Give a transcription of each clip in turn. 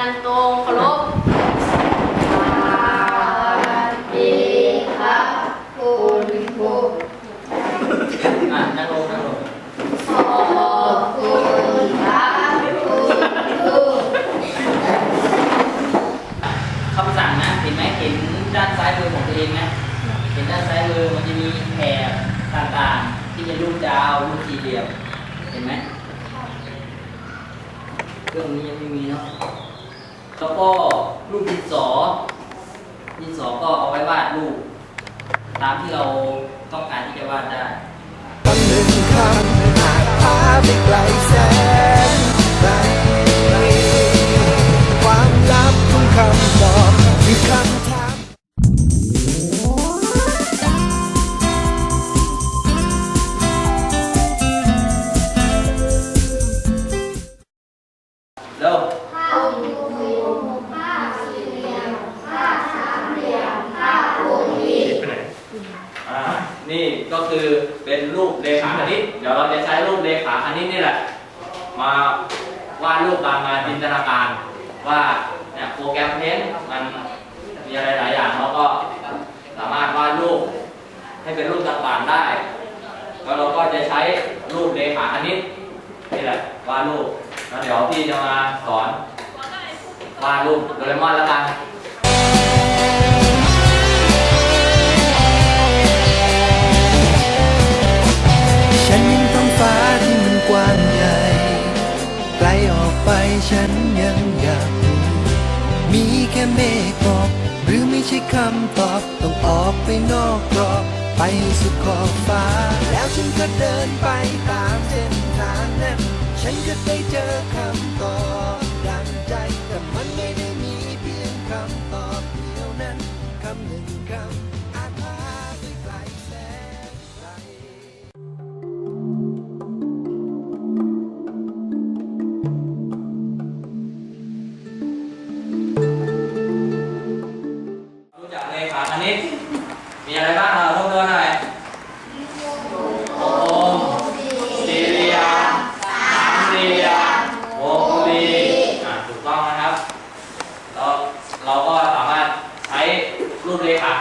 อันตรงเคารพสวัสดีครับคุณครูอะนั่งลงนั่งลงขอบคุณครับคุณครูคำสั่งนะ เห็นไหมเห็นด้านซ้ายมือของตัวเองไหมเห็นด้านซ้ายมือมันจะมีแถบต่างๆ ที่จะรูปดาวรูปสี่เหลี่ยม เห็นไหมเครื่องนี้ยังไม่มีเนาะ แล้วก็รูปดินสอดินสอก็เอาไว้วาดรูป ตามที่เราต้องการที่จะวาดได้ คำหนึ่งคำหากพาไปไกลแสน เลขาคณิต เดี๋ยวเราจะใช้รูปเลขาคณิตนี่แหละ มาวาดรูปตามมาจินตนาการ ว่าเนี่ยโปรแกรมเพนมันมีอะไรหลายอย่างแล้วก็สามารถวาดรูปให้เป็นรูปต่างๆได้ แล้วเราก็จะใช้รูปเลขาคณิตนี่แหละวาดรูปแล้วเดี๋ยวพี่จะมาสอนวาดรูปโดเรมอนแล้วกัน ฉันยังอยากรู้มีแค่เมฆหมอกหรือไม่ใช่คำตอบ ต้องออกไปนอกกรอบ ไปสุดขอบฟ้า แล้วฉันก็เดินไปตามเส้นทางนั้น ฉันก็ได้เจอคำตอบดังใจ แต่มันไม่ได้มีเพียงคำ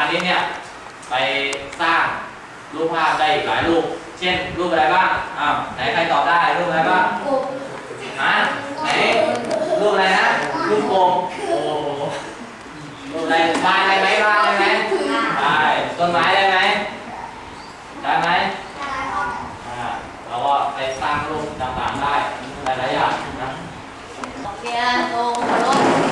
เลขาคณิตเนี่ยไปสร้างรูปภาพได้อีกหลายรูป เช่นรูปอะไรบ้างอ้าวไหนใครตอบได้รูปอะไรบ้างฮะไหนรูปอะไรนะรูปโกลมโอ้รูปอะไรบ้านได้ไหมบ้านได้ไหมได้ต้นไม้ได้ไหมได้ไหมอ่าเราก็ไปสร้างรูปต่างๆได้หลายๆอย่างนะเกียร์ตรง